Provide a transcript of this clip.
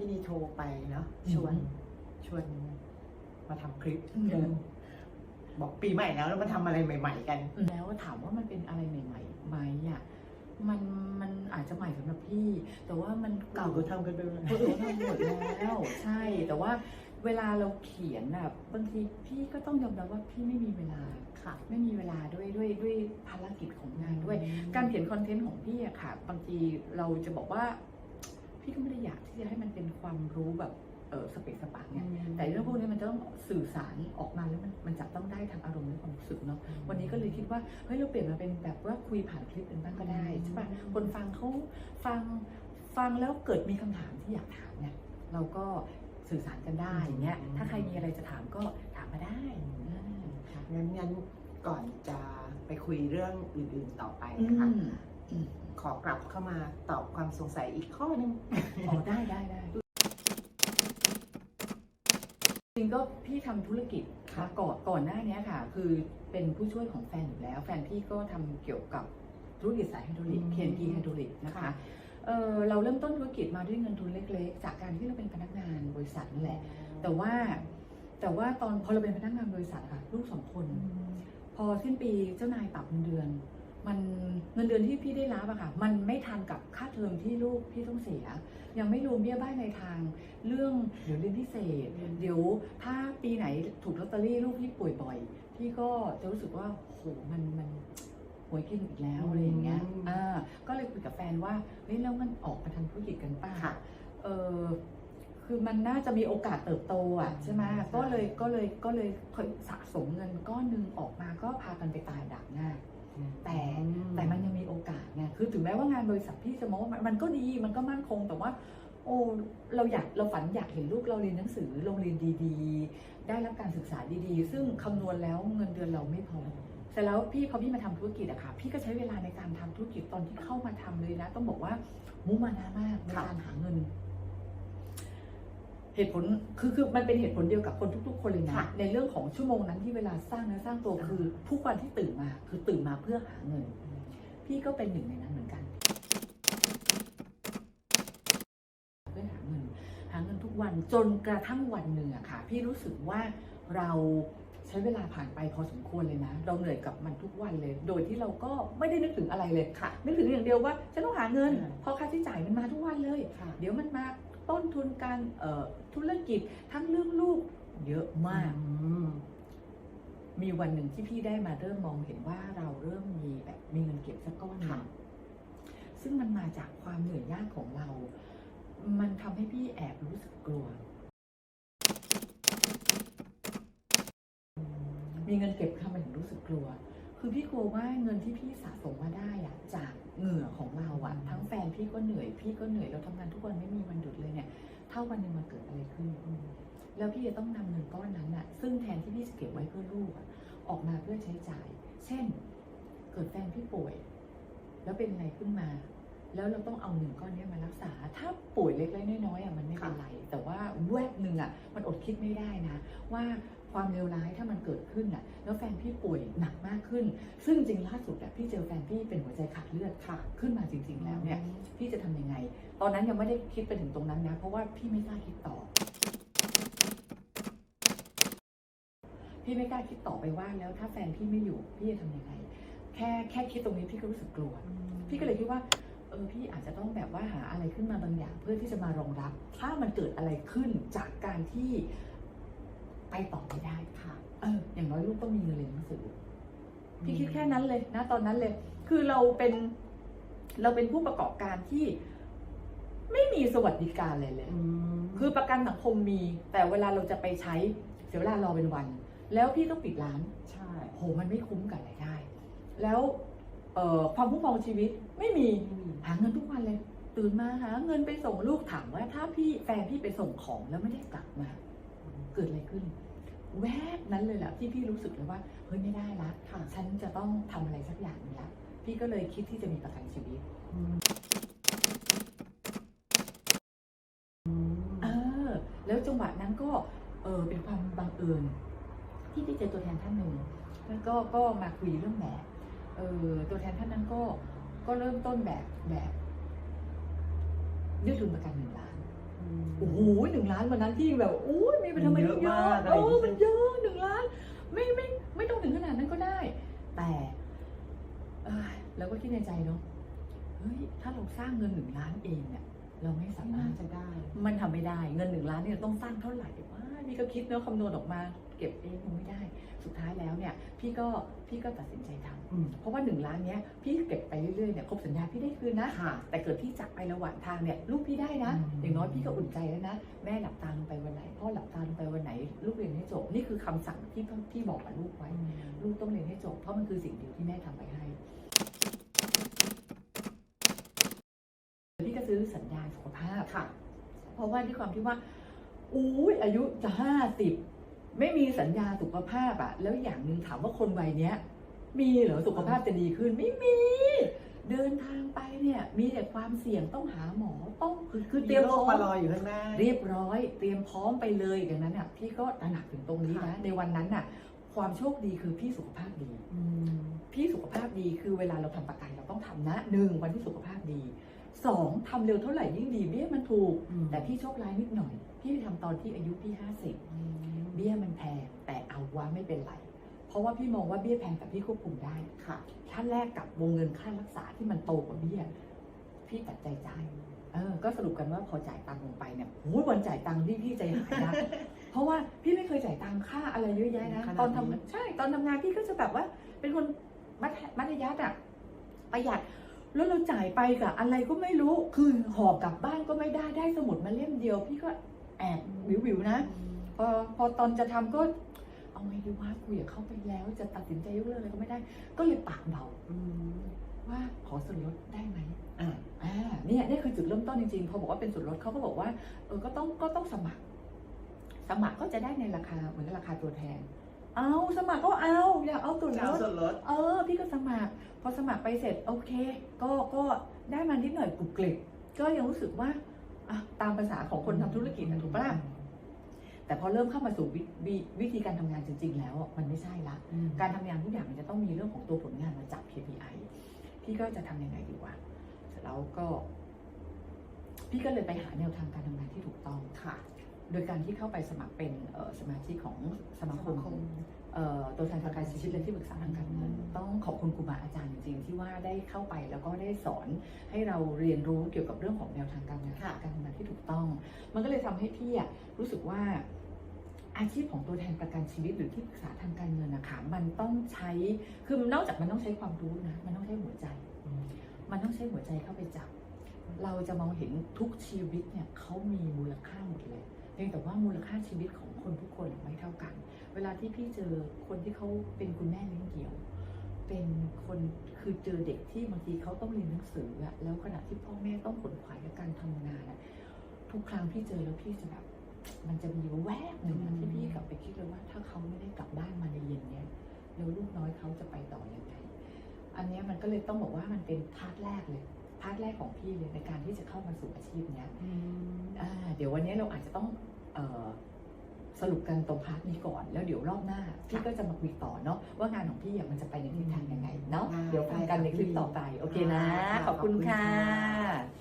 พี่นีโทรไปเนาะชวนชวนมาทำคลิปอืมเออบอกปีใหม่แล้วแล้วมาทำอะไรใหม่ ๆ กัน แล้วถามว่ามันเป็นอะไรใหม่ๆไหมอะมันมันอาจจะใหม่สำหรับพี่ แต่ว่ามันเก่าเก่าก็ทำกันไปเลยเออทำหมดแล้วใช่แต่ว่าเวลาเราเขียนอะบางทีพี่ก็ต้องยอมรับว่าพี่ไม่มีเวลาค่ะ ไม่มีเวลาด้วยด้วยด้วยภารกิจของงานด้วย การเขียนคอนเทนต์ของพี่อะค่ะ บางทีเราจะบอกว่า พี่ก็ไม่ได้อยากที่จะให้มันเป็นความรู้แบบเออสเปกสปะเนี่ยแต่เรื่องพวกนี้มันจะต้องสื่อสารออกมาแล้วมันมันจะต้องได้ทางอารมณ์และความรู้สึกเนาะวันนี้ก็เลยคิดว่าเฮ้ยเราเปลี่ยนมาเป็นแบบว่าคุยผ่านคลิปเป็นบ้างก็ได้ใช่ปะคนฟังเขาฟังฟังแล้วเกิดมีคำถามที่อยากถามเนี่ยเราก็สื่อสารกันได้อย่างเงี้ยถ้าใครมีอะไรจะถามก็ถามมาได้อ่าค่ะงั้นงั้นก่อนจะไปคุยเรื่องอื่นๆต่อไปอืนะคะมอืม ขอกลับเข้ามาตอบความสงสัยอีกข้อหนึงอ๋อได้ได้ได้จริงก็พี่ทำธุรกิจค่ะมาก่อนก่อนหน้านี้ค่ะ คือเป็นผู้ช่วยของแฟนอยู่แล้ว แฟนพี่ก็ทำเกี่ยวกับธุรกิจสายไฮดรอลิก KNP ไฮดรอลิกนะคะค่ะเออเราเริ่มต้นธุรกิจมาด้วยเงินทุนเล็กๆ จากการที่เราเป็นพนักงานบริษัทนั่นแหละ แต่ว่าแต่ว่าตอนพอเราเป็นพนักงานบริษัทค่ะ ลูกสองคน พอสิ้นปีเจ้านายปรับเงินเดือน มันเงินเดือนที่พี่ได้รับอะค่ะ มันไม่ทันกับค่าเทอมที่ลูกพี่ต้องเสีย ยังไม่รวมเบี้ยบ้านในทาง เรื่องเดี๋ยวเรียนพิเศษ เดี๋ยวถ้าปีไหนถูกลอตเตอรี่ลูกพี่ป่วยบ่อย พี่ก็จะรู้สึกว่าโหมันมันหวยกินอีกแล้วอะไรอย่างเงี้ยอืมอ่าก็เลยคุยกับแฟนว่าเฮ้ยแล้วมันออกมาทำธุรกิจกันป้าค่ะเออคือมันน่าจะมีโอกาสเติบโตอะใช่ไหมใช่ก็เลยก็เลยก็เลยสะสมเงินก้อนหนึ่งออกมาก็พากันไปตายดักหน้า แต่แต่มันยังมีโอกาสไง คือถึงแม้ว่างานบริษัทพี่จะมองว่ามันก็ดีมันก็มั่นคงแต่ว่า โอ้เราอยากเราฝันอยากเห็นลูกเราเรียนหนังสือโรงเรียนดีๆ ได้รับการศึกษาดีๆ ซึ่งคำนวณแล้วเงินเดือนเราไม่พอเสร็จแล้วพี่พอพี่มาทำธุรกิจอะค่ะ พี่ก็ใช้เวลาในการทำธุรกิจตอนที่เข้ามาทำเลยนะ ต้องบอกว่ามุมานามากในการหาเงิน เหตุผลคือคือมันเป็นเหตุผลเดียวกับคนทุก ๆ คนเลยนะะในเรื่องของชั่วโมงนั้นที่เวลาสร้างเนื้อสร้างตัวคือทุกวันที่ตื่นมา คือตื่นมาเพื่อหาเงิน พี่ก็เป็นหนึ่งในนั้นเหมือนกันเพื่อหาเงินหาเงินทุกวันจนกระทั่งวันหนึ่งอะค่ะ พี่รู้สึกว่าเราใช้เวลาผ่านไปพอสมควรเลยนะ เราเหนื่อยกับมันทุกวันเลย โดยที่เราก็ไม่ได้นึกถึงอะไรเลยค่ะ นึกถึงอย่างเดียวว่าฉันต้องหาเงินอ่าเพราะค่าใช้จ่ายมันมาทุกวันเลยค่ะเดี๋ยวมันมาต้นทุนการเอ่อธุรกิจทั้งเรื่องลูกเยอะมากอื มมีวันหนึ่งที่พี่ได้มาเริ่มมองเห็นว่าเราเริ่มมีแบบมีเงินเก็บสักก้อนหนึ่งค่ะซึ่งมันมาจากความเหนื่อยยากของเรา มันทำให้พี่แอบรู้สึกกลัว มีเงินเก็บทำไมถึงรู้สึกกลัว คือพี่กลัวว่าเงินที่พี่สะสมมาได้อะจากเหงื่อของเราอะทั้งแฟนพี่ก็เหนื่อย พี่ก็เหนื่อย เราทำงานทุกวันไม่มีวันหยุดเลยเนี่ย ถ้าวันหนึ่งมันเกิดอะไรขึ้น แล้วพี่จะต้องนำเงินก้อนนั้นอะซึ่งแทนที่พี่จะเก็บไว้เพื่อลูกอะออกมาเพื่อใช้จ่าย เช่น เกิดแฟนพี่ป่วย แล้วเป็นอะไรขึ้นมา แล้วเราต้องเอาเงินก้อนเนี้ยมารักษา ถ้าป่วยเล็กๆน้อยๆอะมันไม่เป็นไร แต่ว่าแวบหนึ่งอะมันอดคิดไม่ได้นะ ว่าความเลวร้ายถ้ามันเกิดขึ้นอะแล้วแฟนพี่ป่วยหนักมากขึ้น ซึ่งจริงล่าสุดอะพี่เจอแฟนพี่เป็นหัวใจขาดเลือดค่ะขึ้นมาจริง ๆ แล้วเนี่ยพี่จะทำยังไง ตอนนั้นยังไม่ได้คิดไปถึงตรงนั้นนะ เพราะว่าพี่ไม่กล้าคิดต่อ พี่ไม่กล้าคิดต่อไปว่าแล้วถ้าแฟนพี่ไม่อยู่พี่จะทำยังไง แค่แค่คิดตรงนี้พี่ก็รู้สึกกลัว พี่ก็เลยคิดว่าเออพี่อาจจะต้องแบบว่าหาอะไรขึ้นมาบางอย่าง เพื่อที่จะมารองรับ ถ้ามันเกิดอะไรขึ้นจากการที่ไปต่อไม่ได้ค่ะ เออ อย่างน้อยลูกต้องมีเงินเรียนหนังสือ พี่คิดแค่นั้นเลยนะตอนนั้นเลย คือเราเป็น เราเป็นผู้ประกอบการที่ไม่มีสวัสดิการเลยเลยอืมคือประกันสังคมมี แต่เวลาเราจะไปใช้เสียเวลารอเป็นวัน แล้วพี่ต้องปิดร้าน ใช่โหมันไม่คุ้มกับรายได้ แล้วเอ่อความคุ้มครองชีวิตไม่มีไม่มีหาเงินทุกวันเลย ตื่นมาหาเงินไปส่งลูกถามว่า ถ้าพี่แฟนพี่ไปส่งของแล้วไม่ได้กลับมา เกิดอะไรขึ้น แวบนั้นเลยแหละที่พี่รู้สึกเลยว่าเฮ้ยไม่ได้ละค่ะฉันจะต้องทำอะไรสักอย่างหนึงละพี่ก็เลยคิดที่จะมีประกันชีวิตอืมเออแล้วจังหวะนั้นก็เออเป็นความบังเอิญ ที่ได้เจอตัวแทนท่านหนึ่งแล้วก็ก็มาคุยเรื่องแบบเออตัวแทนท่านนั้นก็ก็เริ่มต้นแบบแบบยื่นทุนประกันหนึ่งล้านโอ้โหหนึ่งล้านวันนั้นพี่แบบโอ้ยมีไปทำไมมันเยอะเยมากอะอะไรเออย่างงี้อมันเยอะหนึ่งล้าน ไม่ไม่ไม่ต้องถึงขนาดนั้นก็ได้ แต่เอ้ยเราก็คิดในใจเนาะเฮ้ยถ้าเราสร้างเงินหนึ่งล้านเองเนี่ย เราไม่สาไม่มารน่าถจะได้ มันทำไม่ได้ เงินหนึ่งล้านเนี่ยต้องสร้างเท่าไหร่ว่าพี่ก็คิดเนาะคำนวณออกมาเก็บเองคงไม่ได้ สุดท้ายแล้วเนี่ยพี่ก็พี่ก็ตัดสินใจทำอืมเพราะว่าหนึ่งล้านเนี้ยพี่เก็บไปเรื่อยๆเนี่ยครบสัญญาพี่ได้คืนนะค่ะแต่เกิดพี่จากไประหว่างทางเนี่ยลูกพี่ได้นะอืมอย่างน้อยพี่ก็อุ่นใจแล้วนะ แม่หลับตาลงไปวันไหนพ่อหลับตาลงไปวันไหน ลูกเรียนให้จบนี่คือคำสั่งที่พี่บอกกับลูกไว้ ลูกต้องเรียนให้จบเพราะมันคือสิ่งเดียวที่แม่ทำไปให้ พี่ก็ซื้อสัญญาสุขภาพ ค่ะ เพราะว่าด้วยความที่ว่า อุ้ยอายุจะห้าสิบไม่มีสัญญาสุขภาพอะแล้วอย่างหนึ่งถามว่าคนวัยเนี้ย มีเหรอสุขภาพจะดีขึ้นไม่มี เดินทางไปเนี่ยมีแต่ความเสี่ยงต้องหาหมอต้องคือคือเตเตรีรียยมมโลพร้กอมามรออยู่ข้างหน้าเรียบร้อย เตรียมพร้อมไปเลยดังนั้นอะพี่ก็ตระหนักถึงตรงนี้นะค่ะในวันนั้นน่ะ ความโชคดีคือพี่สุขภาพดีอืมพี่สุขภาพดีคือเวลาเราทำประกันเราต้องทำนะหนึ่งวันที่สุขภาพดี สองทำเร็วเท่าไหร่ยิ่งดีเบี้ยมันถูกอืมแต่พี่โชคร้ายนิดหน่อย พี่ไปทำตอนที่อายุพี่ห้าสิบอืมเบี้ยมันแพงแต่เอาว่าไม่เป็นไร เพราะว่าพี่มองว่าเบี้ยแพงแต่พี่ควบคุมได้ค่ะถ้าแลกกับวงเงินค่ารักษาที่มันโตกว่าเบี้ยพี่ตัดใจจ่ายเออก็สรุปกันว่าพอจ่ายตังค์ลงไปเนี่ยโอ้ยวันจ่ายตังค์ที่พี่ใจหายนะเพราะว่าพี่ไม่เคยจ่ายตังค่าอะไรเยอะแยะนะขนาดนี้ตอนทำใช่ตอนทำงานพี่ก็จะแบบว่า เป็นคนมัธมัธยัสถ์อะประหยัด แล้วเราจ่ายไปกับอะไรก็ไม่รู้ คือห่อกลับบ้านก็ไม่ได้ ได้สมุดมาเล่มเดียว พี่ก็แอบวิววิวๆนะ พอพอตอนจะทำก็ เอาไงดีว่ากูอยากเข้าไปแล้ว จะตัดสินใจยกเลิกอะไรก็ไม่ได้ ก็เลยปากเบาว่าขอส่วนลดได้ไหมอ่าอ่าเนี่ยนี่คือจุดเริ่มต้นจริงๆ พอบอกว่าเป็นส่วนลดเขาก็บอกว่า เออ ก็ต้องก็ต้องสมัคร สมัครก็จะได้ในราคาเหมือนกับราคาตัวแทน เอาสมัครก็เอาอยากเอาส่วนจะลเอาดส่วนลดเออ พี่ก็สมัคร พอสมัครไปเสร็จโอเค ก็ก็ได้มานิดหน่อยกรุบกริบก็ยังรู้สึกว่าอะตามภาษาของคนทำธุรกิจนะถูกปะล่ะแต่พอเริ่มเข้ามาสู่วิวิวิธีการทำงานจริง ๆ แล้วอะมันไม่ใช่ละอืมการทำงานทุกอย่างมันจะต้องมีเรื่องของตัวผลงานมาจับ KPI พี่ก็จะทำยังไงดีวะเสร็จแล้วก็ พี่ก็เลยไปหาแนวทางการทำงานที่ถูกต้องค่ะ โดยการที่เข้าไปสมัครเป็นเอ่อสมาชิกของสมาคมสมาคมเอ่อตัวแทนทางการชีวิตและที่ปรึกษาทางการเงินต้องขอบคุณครูบาอาจารย์จริงๆ ที่ว่าได้เข้าไปแล้วก็ได้สอนให้เราเรียนรู้เกี่ยวกับเรื่องของแนวทางการงานค่ะการทำงานที่ถูกต้อง มันก็เลยทำให้พี่อะรู้สึกว่าอาชีพของตัวแทนประกันชีวิตหรือที่ปรึกษาทางการเงินนะคะมันต้องใช้คือนอกจากมันต้องใช้ความรู้นะมันต้องใช้หัวใจอืมมันต้องใช้หัวใจเข้าไปจับ เราจะมองเห็นทุกชีวิตเนี่ยเขามีมูลค่าหมดเลยเพียงแต่ว่ามูลค่าชีวิตของคนทุกคนไม่เท่ากัน เวลาที่พี่เจอคนที่เขาเป็นคุณแม่เลี้ยงเดี่ยว เป็นคนคือเจอเด็กที่บางทีเขาต้องเรียนหนังสืออะแล้วขณะที่พ่อแม่ต้องขนขวายกับการทำงานอะทุกครั้งพี่เจอแล้วพี่จะแบบมันจะมีแวบหนึ่งที่พี่กลับไปคิดเลยว่า ถ้าเขาไม่ได้กลับบ้านมาในเย็นเนี้ยแล้วลูกน้อยเขาจะไปต่อยังไงอันนี้มันก็เลยต้องบอกว่ามันเป็นพาร์ทแรกเลย พาร์ทแรกของพี่เลยในการที่จะเข้ามาสู่อาชีพเนี้ยอืมอ่าเดี๋ยววันนี้เราอาจจะต้องเออสรุปกันตรงพาร์ทนี้ก่อน แล้วเดี๋ยวรอบหน้า พี่ก็จะมาคุยต่อเนาะว่างานของพี่อะมันจะไปในทิศทางยังไงเนาะได้เดี๋ยวฟังกันในคลิปต่อไป โอเคนะค่ะขอบคุณขอบคุณค่ค่ะะ